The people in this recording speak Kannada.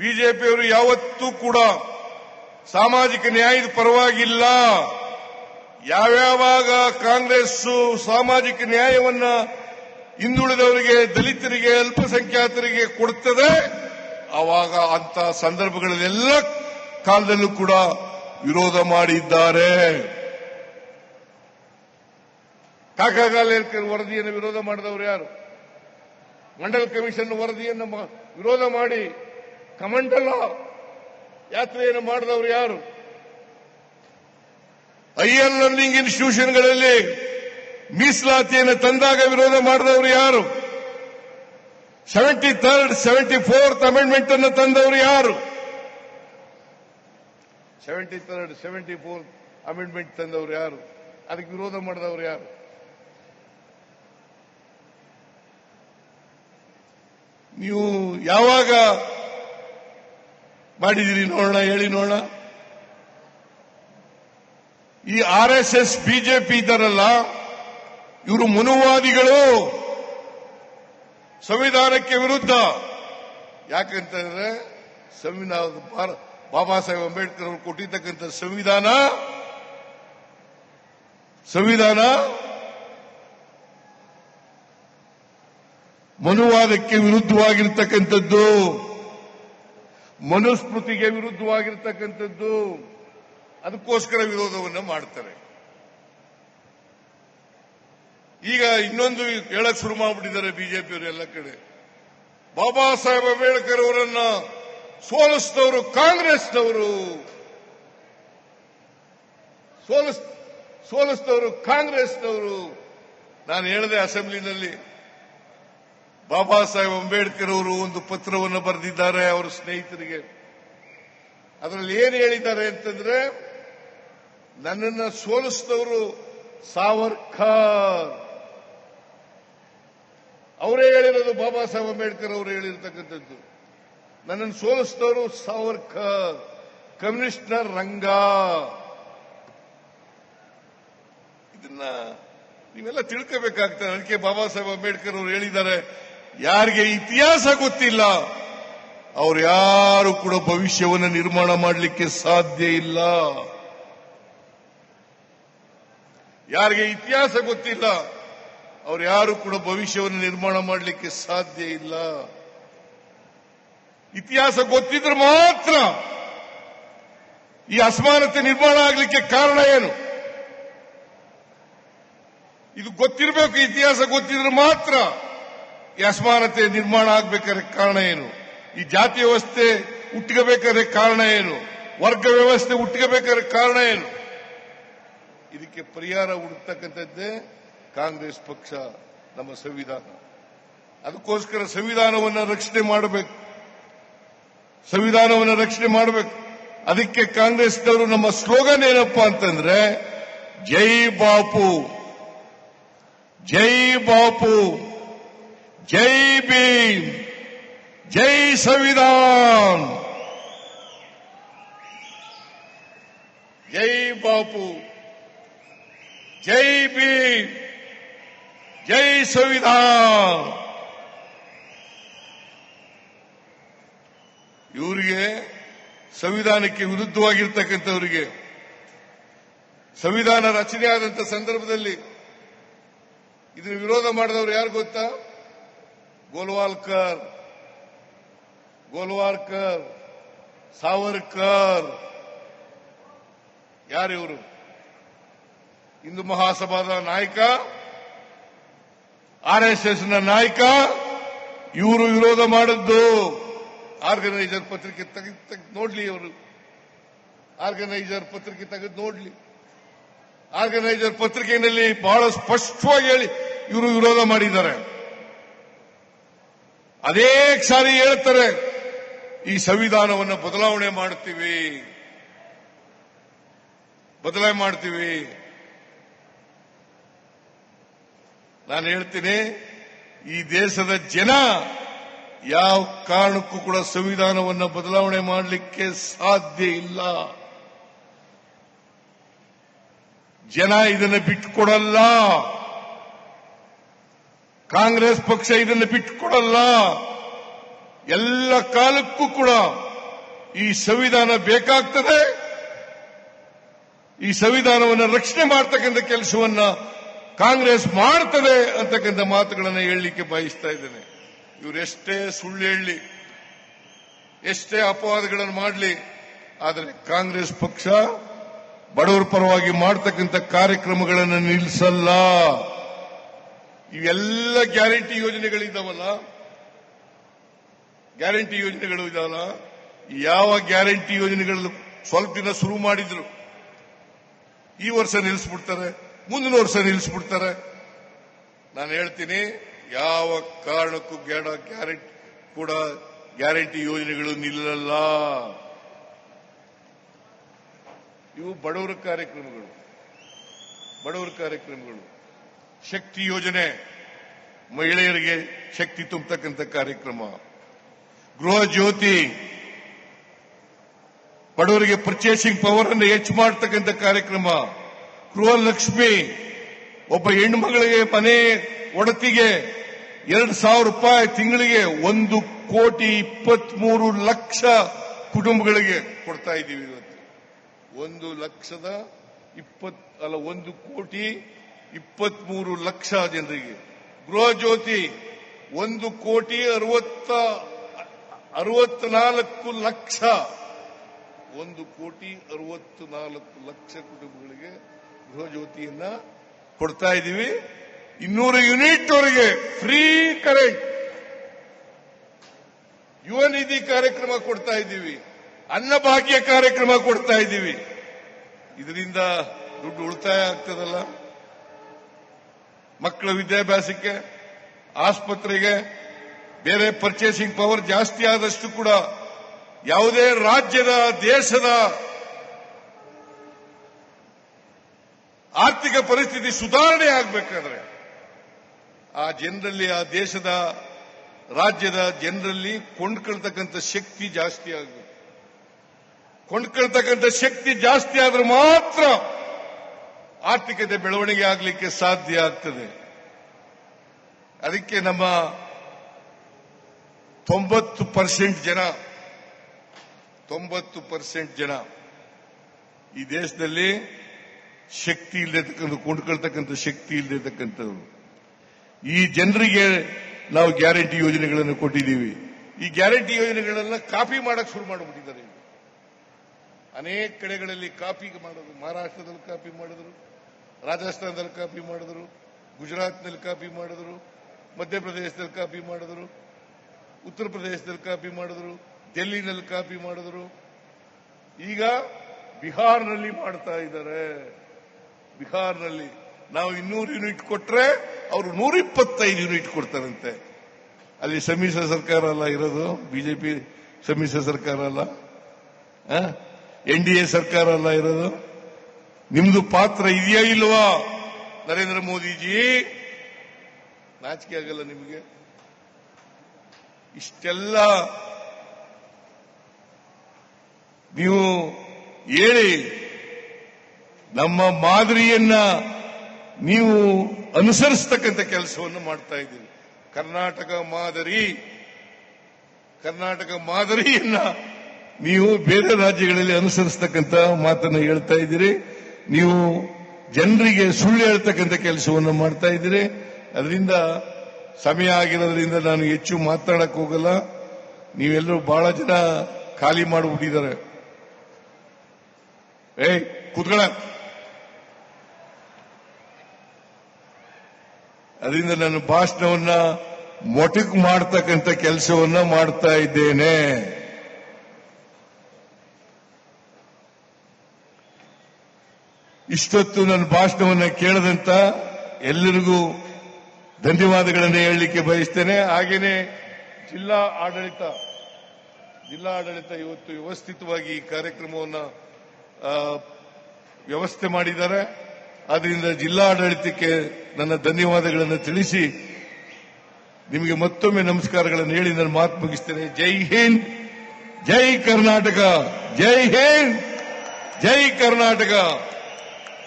ಬಿಜೆಪಿಯವರು ಯಾವತ್ತೂ ಕೂಡ ಸಾಮಾಜಿಕ ನ್ಯಾಯದ ಪರವಾಗಿಲ್ಲ. ಯಾವ್ಯಾವಾಗ ಕಾಂಗ್ರೆಸ್ ಸಾಮಾಜಿಕ ನ್ಯಾಯವನ್ನ ಹಿಂದುಳಿದವರಿಗೆ, ದಲಿತರಿಗೆ, ಅಲ್ಪಸಂಖ್ಯಾತರಿಗೆ ಕೊಡುತ್ತದೆ ಆವಾಗ ಅಂತ ಸಂದರ್ಭಗಳಲ್ಲೆಲ್ಲ ಕಾಲದಲ್ಲೂ ಕೂಡ ವಿರೋಧ ಮಾಡಿದ್ದಾರೆ. ಕಾಕಾಗಾಲೇರ್ಕರ್ ವರದಿಯನ್ನು ವಿರೋಧ ಮಾಡಿದವರು ಯಾರು? ಮಂಡಲ್ ಕಮಿಷನ್ ವರದಿಯನ್ನು ವಿರೋಧ ಮಾಡಿ ಕಮಂಡಲ ಯಾತ್ರೆಯನ್ನು ಮಾಡಿದವರು ಯಾರು? ಹೈಯರ್ ಲರ್ನಿಂಗ್ ಇನ್ಸ್ಟಿಟ್ಯೂಷನ್ಗಳಲ್ಲಿ ಮೀಸಲಾತಿಯನ್ನು ತಂದಾಗ ವಿರೋಧ ಮಾಡಿದವರು ಯಾರು? Seventy third, seventy fourth amendment ಅನ್ನು ತಂದವರು ಯಾರು? Seventy third, seventy fourth amendment ತಂದವರು ಯಾರು? ಅದಕ್ಕೆ ವಿರೋಧ ಮಾಡಿದವರು ಯಾರು? ನೀವು ಯಾವಾಗ ಮಾಡಿದಿರಿ ನೋಡೋಣ, ಹೇಳಿ ನೋಡೋಣ. ಈ ಆರ್ ಎಸ್ ಎಸ್ ಬಿಜೆಪಿ ಇದ್ದಾರಲ್ಲ, ಇವರು ಮನುವಾದಿಗಳು. ಸಂವಿಧಾನಕ್ಕೆ ವಿರುದ್ಧ. ಯಾಕಂತಂದ್ರೆ ಸಂವಿಧಾನ ಭಾರ- ಬಾಬಾ ಸಾಹೇಬ್ ಅಂಬೇಡ್ಕರ್ ಅವರು ಕೊಟ್ಟಿರ್ತಕ್ಕಂಥ ಸಂವಿಧಾನ ಸಂವಿಧಾನ ಮನುವಾದಕ್ಕೆ ವಿರುದ್ಧವಾಗಿರ್ತಕ್ಕಂಥದ್ದು. ಮನುಸ್ಮೃತಿಗೆ ವಿರುದ್ಧವಾಗಿರ್ತಕ್ಕಂಥದ್ದು ಅದಕ್ಕೋಸ್ಕರ ವಿರೋಧವನ್ನು ಮಾಡ್ತಾರೆ. ಈಗ ಇನ್ನೊಂದು ಹೇಳಕ್ ಶುರು ಮಾಡ್ಬಿಟ್ಟಿದ್ದಾರೆ ಬಿಜೆಪಿಯವರು ಎಲ್ಲ ಕಡೆ. ಬಾಬಾ ಸಾಹೇಬ್ ಅಂಬೇಡ್ಕರ್ ಅವರನ್ನ ಸೋಲಿಸಿದವರು ಕಾಂಗ್ರೆಸ್ನವರು. ಸೋಲಿಸ್, ಸೋಲಿಸಿದವರು ಕಾಂಗ್ರೆಸ್ನವರು. ನಾನು ಹೇಳಿದೆ ಅಸೆಂಬ್ಲಿನಲ್ಲಿ ಬಾಬಾ ಸಾಹೇಬ್ ಅಂಬೇಡ್ಕರ್ ಅವರು ಒಂದು ಪತ್ರವನ್ನು ಬರೆದಿದ್ದಾರೆ ಅವರ ಸ್ನೇಹಿತರಿಗೆ. ಅದರಲ್ಲಿ ಏನು ಹೇಳಿದ್ದಾರೆ ಅಂತಂದ್ರೆ, ನನ್ನನ್ನು ಸೋಲಿಸಿದವರು ಸಾವರ್ಕರ್ ಅವರೇ ಹೇಳಿರೋದು ಬಾಬಾ ಸಾಹೇಬ್ ಅಂಬೇಡ್ಕರ್ ಅವರು ಹೇಳಿರ್ತಕ್ಕಂಥದ್ದು. ನನ್ನನ್ನು ಸೋಲಿಸಿದವರು ಸಾವರ್ಕರ್ ಕಮ್ಯುನಿಸ್ಟ್ನರ್ ರಂಗ. ಇದನ್ನ ನೀವೆಲ್ಲ ತಿಳ್ಕೋಬೇಕಾಗ್ತದೆ. ಅದಕ್ಕೆ ಬಾಬಾ ಸಾಹೇಬ್ ಅಂಬೇಡ್ಕರ್ ಅವರು ಹೇಳಿದ್ದಾರೆ ಯಾರಿಗೆ ಇತಿಹಾಸ ಗೊತ್ತಿಲ್ಲ, ಅವರು ಯಾರು ಕೂಡ ಭವಿಷ್ಯವನ್ನು ನಿರ್ಮಾಣ ಮಾಡಲಿಕ್ಕೆ ಸಾಧ್ಯ ಇಲ್ಲ. ಯಾರಿಗೆ ಇತಿಹಾಸ ಗೊತ್ತಿಲ್ಲ, ಅವರು ಯಾರು ಕೂಡ ಭವಿಷ್ಯವನ್ನು ನಿರ್ಮಾಣ ಮಾಡಲಿಕ್ಕೆ ಸಾಧ್ಯ ಇಲ್ಲ. ಇತಿಹಾಸ ಗೊತ್ತಿದ್ರೆ ಮಾತ್ರ ಈ ಅಸಮಾನತೆ ನಿರ್ಮಾಣ ಆಗಲಿಕ್ಕೆ ಕಾರಣ ಏನು? ಇದು ಗೊತ್ತಿರಬೇಕು, ಇತಿಹಾಸ ಗೊತ್ತಿದ್ರೆ ಮಾತ್ರ. ಈ ಅಸಮಾನತೆ ನಿರ್ಮಾಣ ಆಗ್ಬೇಕಾದ್ರೆ ಕಾರಣ ಏನು? ಈ ಜಾತಿ ವ್ಯವಸ್ಥೆ ಹುಟ್ಟಬೇಕಾದ್ರೆ ಕಾರಣ ಏನು? ವರ್ಗ ವ್ಯವಸ್ಥೆ ಹುಟ್ಟಬೇಕಾದ್ರೆ ಕಾರಣ ಏನು? ಇದಕ್ಕೆ ಪರಿಹಾರ ಹುಡುಕ್ತಕ್ಕಂಥದ್ದೇ ಕಾಂಗ್ರೆಸ್ ಪಕ್ಷ, ನಮ್ಮ ಸಂವಿಧಾನ. ಅದಕ್ಕೋಸ್ಕರ ಸಂವಿಧಾನವನ್ನು ರಕ್ಷಣೆ ಮಾಡಬೇಕು. ಸಂವಿಧಾನವನ್ನು ರಕ್ಷಣೆ ಮಾಡಬೇಕು. ಅದಕ್ಕೆ ಕಾಂಗ್ರೆಸ್ನವರು ನಮ್ಮ ಸ್ಲೋಗನ್ ಏನಪ್ಪ ಅಂತಂದ್ರೆ, ಜೈ ಬಾಪು ಜೈ ಬಾಪು. ಜೈ ಭೀಮ್, ಜೈ ಸಂವಿಧಾನ್. ಜೈ ಬಾಪು, ಜೈ ಭೀಮ್, ಜೈ ಸಂವಿಧಾನ್. ಇವರಿಗೆ ಸಂವಿಧಾನಕ್ಕೆ ವಿರುದ್ಧವಾಗಿರ್ತಕ್ಕಂಥವರಿಗೆ, ಸಂವಿಧಾನ ರಚನೆಯಾದಂಥ ಸಂದರ್ಭದಲ್ಲಿ ಇದನ್ನು ವಿರೋಧ ಮಾಡಿದವರು ಯಾರು ಗೊತ್ತಾ? ಗೋಲ್ವಾಲ್ಕರ್ ಗೋಲ್ವಾಲ್ಕರ್ ಸಾವರ್ಕರ್ ಯಾರಿವರು ಹಿಂದೂ ಮಹಾಸಭಾದ ನಾಯಕ ನ ನಾಯಕ, ಇವರು ವಿರೋಧ ಮಾಡಿದ್ದು ಆರ್ಗನೈಸರ್ ಪತ್ರಿಕೆ ತೆಗೆದು ನೋಡ್ಲಿ ಅವರು ಆರ್ಗನೈಸರ್ ಪತ್ರಿಕೆ ತೆಗೆದು ನೋಡ್ಲಿ. ಆರ್ಗನೈಸರ್ ಪತ್ರಿಕೆಯಲ್ಲಿ ಬಹಳ ಸ್ಪಷ್ಟವಾಗಿ ಹೇಳಿ ಇವರು ವಿರೋಧ ಮಾಡಿದ್ದಾರೆ. ಅದೇ ಸಾರಿ ಹೇಳ್ತಾರೆ, ಈ ಸಂವಿಧಾನವನ್ನು ಬದಲಾವಣೆ ಮಾಡ್ತೀವಿ. ಬದಲಾವಣೆ ಮಾಡ್ತೀವಿ. ನಾನು ಹೇಳ್ತೀನಿ, ಈ ದೇಶದ ಜನ ಯಾವ ಕಾರಣಕ್ಕೂ ಕೂಡ ಸಂವಿಧಾನವನ್ನು ಬದಲಾವಣೆ ಮಾಡಲಿಕ್ಕೆ ಸಾಧ್ಯ ಇಲ್ಲ. ಜನ ಇದನ್ನು ಬಿಟ್ಟುಕೊಡಲ್ಲ. ಕಾಂಗ್ರೆಸ್ ಪಕ್ಷ ಇದನ್ನು ಬಿಟ್ಟುಕೊಡಲ್ಲ. ಎಲ್ಲ ಕಾಲಕ್ಕೂ ಕೂಡ ಈ ಸಂವಿಧಾನ ಬೇಕಾಗ್ತದೆ. ಈ ಸಂವಿಧಾನವನ್ನು ರಕ್ಷಣೆ ಮಾಡ್ತಕ್ಕಂಥ ಕೆಲಸವನ್ನ ಕಾಂಗ್ರೆಸ್ ಮಾಡ್ತದೆ ಅಂತಕ್ಕಂಥ ಮಾತುಗಳನ್ನು ಹೇಳಲಿಕ್ಕೆ ಬಯಸ್ತಾ ಇದ್ದೇನೆ. ಇವರೆಷ್ಟೇ ಸುಳ್ಳು ಹೇಳಲಿ ಎಷ್ಟೇ ಅಪವಾದಗಳನ್ನು ಮಾಡಲಿ, ಆದರೆ ಕಾಂಗ್ರೆಸ್ ಪಕ್ಷ ಬಡವರ ಪರವಾಗಿ ಮಾಡ್ತಕ್ಕಂಥ ಕಾರ್ಯಕ್ರಮಗಳನ್ನು ನಿಲ್ಲಿಸಲ್ಲ. ಇವೆಲ್ಲ ಗ್ಯಾರಂಟಿ ಯೋಜನೆಗಳಿದ್ದಾವಲ್ಲ? ಗ್ಯಾರಂಟಿ ಯೋಜನೆಗಳು ಇದಾವಲ್ಲ? ಯಾವ ಗ್ಯಾರಂಟಿ ಯೋಜನೆಗಳು ಸ್ವಲ್ಪ ದಿನ ಶುರು ಮಾಡಿದ್ರು? ಈ ವರ್ಷ ನಿಲ್ಲಿಸ್ಬಿಡ್ತಾರೆ, ಮುಂದಿನ ವರ್ಷ ನಿಲ್ಲಿಸ್ಬಿಡ್ತಾರೆ. ನಾನು ಹೇಳ್ತೀನಿ, ಯಾವ ಕಾರಣಕ್ಕೂ ಗ್ಯಾಡ ಗ್ಯಾರಂಟಿ ಕೂಡ ಗ್ಯಾರಂಟಿ ಯೋಜನೆಗಳು ನಿಲ್ಲಲ್ಲ. ಇವು ಬಡವರ ಕಾರ್ಯಕ್ರಮಗಳು ಬಡವರ ಕಾರ್ಯಕ್ರಮಗಳು. ಶಕ್ತಿ ಯೋಜನೆ ಮಹಿಳೆಯರಿಗೆ ಶಕ್ತಿ ತುಂಬತಕ್ಕಂಥ ಕಾರ್ಯಕ್ರಮ. ಗೃಹ ಜ್ಯೋತಿ ಬಡವರಿಗೆ ಪರ್ಚೇಸಿಂಗ್ ಪವರ್ ಅನ್ನು ಹೆಚ್ಚು ಮಾಡತಕ್ಕಂಥ ಕಾರ್ಯಕ್ರಮ. ಗೃಹ ಲಕ್ಷ್ಮಿ ಒಬ್ಬ ಹೆಣ್ಮಗಳಿಗೆ ಮನೆ ಒಡತಿಗೆ ಎರಡು ಸಾವಿರ ರೂಪಾಯಿ ತಿಂಗಳಿಗೆ ಒಂದು ಕೋಟಿ ಇಪ್ಪತ್ಮೂರು ಲಕ್ಷ ಕುಟುಂಬಗಳಿಗೆ ಕೊಡ್ತಾ ಇದ್ದೀವಿ ಇವತ್ತು. ಒಂದು ಲಕ್ಷದ ಇಪ್ಪತ್, ಅಲ್ಲ, ಒಂದು ಕೋಟಿ ಇಪ್ಪತ್ಮೂರು ಲಕ್ಷ ಜನರಿಗೆ. ಗೃಹ ಜ್ಯೋತಿ ಒಂದು ಕೋಟಿ ಅರವತ್ತ, ಅರವತ್ನಾಲ್ಕು ಲಕ್ಷ. ಒಂದು ಕೋಟಿ ಅರವತ್ನಾಲ್ಕು ಲಕ್ಷ ಕುಟುಂಬಗಳಿಗೆ ಗೃಹ ಜ್ಯೋತಿಯನ್ನ ಕೊಡ್ತಾ ಇದ್ದೀವಿ. ಇನ್ನೂರು ಯೂನಿಟ್ ವರೆಗೆ ಫ್ರೀ ಕರೆಂಟ್. ಯುವ ನಿಧಿ ಕಾರ್ಯಕ್ರಮ ಕೊಡ್ತಾ ಇದ್ದೀವಿ. ಅನ್ನಭಾಗ್ಯ ಕಾರ್ಯಕ್ರಮ ಕೊಡ್ತಾ ಇದ್ದೀವಿ. ಇದರಿಂದ ದುಡ್ಡು ಉಳಿತಾಯ ಆಗ್ತದಲ್ಲ? ಮಕ್ಕಳ ವಿದ್ಯಾಭ್ಯಾಸಕ್ಕೆ, ಆಸ್ಪತ್ರೆಗೆ, ಬೇರೆ ಪರ್ಚೇಸಿಂಗ್ ಪವರ್ ಜಾಸ್ತಿ ಆದಷ್ಟು ಕೂಡ ಯಾವುದೇ ರಾಜ್ಯದ, ದೇಶದ ಆರ್ಥಿಕ ಪರಿಸ್ಥಿತಿ ಸುಧಾರಣೆ ಆಗಬೇಕಾದ್ರೆ ಆ ಜನರಲ್ಲಿ, ಆ ದೇಶದ, ರಾಜ್ಯದ ಜನರಲ್ಲಿ ಕೊಂಡ್ಕೊಳ್ತಕ್ಕಂಥ ಶಕ್ತಿ ಜಾಸ್ತಿ ಆಗಬೇಕು. ಕೊಂಡ್ಕೊಳ್ತಕ್ಕಂಥ ಶಕ್ತಿ ಜಾಸ್ತಿ ಆದ್ರೆ ಮಾತ್ರ ಆರ್ಥಿಕತೆ ಬೆಳವಣಿಗೆ ಆಗಲಿಕ್ಕೆ ಸಾಧ್ಯ ಆಗ್ತದೆ. ಅದಕ್ಕೆ ನಮ್ಮ ತೊಂಬತ್ತು ಪರ್ಸೆಂಟ್ ಜನ, ತೊಂಬತ್ತು ಪರ್ಸೆಂಟ್ ಜನ ಈ ದೇಶದಲ್ಲಿ ಶಕ್ತಿ ಇಲ್ಲದೆ ಕೊಂಡ್ಕೊಳ್ತಕ್ಕಂಥ ಶಕ್ತಿ ಇಲ್ಲದೆ ಈ ಜನರಿಗೆ ನಾವು ಗ್ಯಾರಂಟಿ ಯೋಜನೆಗಳನ್ನು ಕೊಟ್ಟಿದ್ದೀವಿ. ಈ ಗ್ಯಾರಂಟಿ ಯೋಜನೆಗಳನ್ನ ಕಾಪಿ ಮಾಡಕ್ ಶುರು ಮಾಡಿಬಿಟ್ಟಿದ್ದಾರೆ. ಅನೇಕ ಕಡೆಗಳಲ್ಲಿ ಕಾಪಿ ಮಾಡೋದು, ಮಹಾರಾಷ್ಟ್ರದಲ್ಲಿ ಕಾಪಿ ಮಾಡಿದ್ರು. ರಾಜಸ್ಥಾನದಲ್ಲಿ ಕಾಪಿ ಮಾಡಿದ್ರು, ಗುಜರಾತ್ನಲ್ಲಿ ಕಾಪಿ ಮಾಡಿದ್ರು, ಮಧ್ಯಪ್ರದೇಶದಲ್ಲಿ ಕಾಪಿ ಮಾಡಿದ್ರು, ಉತ್ತರ ಪ್ರದೇಶದಲ್ಲಿ ಕಾಪಿ ಮಾಡಿದ್ರು ಡೆಲ್ಲಿನಲ್ಲಿ ಕಾಪಿ ಮಾಡಿದ್ರು. ಈಗ ಬಿಹಾರ್ನಲ್ಲಿ ಮಾಡ್ತಾ ಇದ್ದಾರೆ. ಬಿಹಾರ್ನಲ್ಲಿ ನಾವು ಇನ್ನೂರು ಯೂನಿಟ್ ಕೊಟ್ರೆ ಅವರು ನೂರ ಇಪ್ಪತ್ತೈದು ಯೂನಿಟ್ ಕೊಡ್ತಾರಂತೆ. ಅಲ್ಲಿ ಸಮ್ಮಿಶ್ರ ಸರ್ಕಾರ ಅಲ್ಲ ಇರೋದು, ಬಿಜೆಪಿ ಸಮ್ಮಿಶ್ರ ಸರ್ಕಾರ ಅಲ್ಲ ಎನ್ ಡಿ ಎ ಸರ್ಕಾರ ಅಲ್ಲ ಇರೋದು. ನಿಮ್ದು ಪಾತ್ರ ಇದೆಯಾ ಇಲ್ವಾ? ನರೇಂದ್ರ ಮೋದಿಜಿ, ನಾಚಿಕೆ ಆಗಲ್ಲ ನಿಮಗೆ? ಇಷ್ಟೆಲ್ಲ ನೀವು ಹೇಳಿ ನಮ್ಮ ಮಾದರಿಯನ್ನ ನೀವು ಅನುಸರಿಸತಕ್ಕಂಥ ಕೆಲಸವನ್ನು ಮಾಡ್ತಾ ಇದ್ದೀರಿ. ಕರ್ನಾಟಕ ಮಾದರಿ, ಕರ್ನಾಟಕ ಮಾದರಿಯನ್ನ ನೀವು ಬೇರೆ ರಾಜ್ಯಗಳಲ್ಲಿ ಅನುಸರಿಸತಕ್ಕಂಥ ಮಾತನ್ನು ಹೇಳ್ತಾ ಇದ್ದೀರಿ. ನೀವು ಜನರಿಗೆ ಸುಳ್ಳು ಹೇಳ್ತಕ್ಕಂಥ ಕೆಲಸವನ್ನು ಮಾಡ್ತಾ ಇದ್ದೀರಿ. ಅದರಿಂದ ಸಮಯ ಆಗಿರೋದ್ರಿಂದ ನಾನು ಹೆಚ್ಚು ಮಾತಾಡಕ್ ಹೋಗಲ್ಲ. ನೀವೆಲ್ಲರೂ ಬಹಳ ಜನ ಖಾಲಿ ಮಾಡಿಬಿಟ್ಟಿದ್ದಾರೆ. ಏಯ್, ಕೂತ್ಕೊಳ್ಳ. ಅದರಿಂದ ನಾನು ಭಾಷಣವನ್ನ ಮೊಟಕು ಮಾಡ್ತಕ್ಕಂಥ ಕೆಲಸವನ್ನ ಮಾಡ್ತಾ ಇದ್ದೇನೆ. ಇಷ್ಟೊತ್ತು ನನ್ನ ಭಾಷಣವನ್ನು ಕೇಳದಂತ ಎಲ್ಲರಿಗೂ ಧನ್ಯವಾದಗಳನ್ನು ಹೇಳಲಿಕ್ಕೆ ಬಯಸ್ತೇನೆ. ಹಾಗೇನೆ ಜಿಲ್ಲಾ ಆಡಳಿತ ಜಿಲ್ಲಾ ಆಡಳಿತ ಇವತ್ತು ವ್ಯವಸ್ಥಿತವಾಗಿ ಈ ಕಾರ್ಯಕ್ರಮವನ್ನು ವ್ಯವಸ್ಥೆ ಮಾಡಿದ್ದಾರೆ. ಆದ್ದರಿಂದ ಜಿಲ್ಲಾ ಆಡಳಿತಕ್ಕೆ ನನ್ನ ಧನ್ಯವಾದಗಳನ್ನು ತಿಳಿಸಿ ನಿಮಗೆ ಮತ್ತೊಮ್ಮೆ ನಮಸ್ಕಾರಗಳನ್ನು ಹೇಳಿ ನಾನು ಮಾತು ಮುಗಿಸ್ತೇನೆ. ಜೈ ಹಿಂದ್, ಜೈ ಕರ್ನಾಟಕ, ಜೈ ಹಿಂದ್, ಜೈ ಕರ್ನಾಟಕ.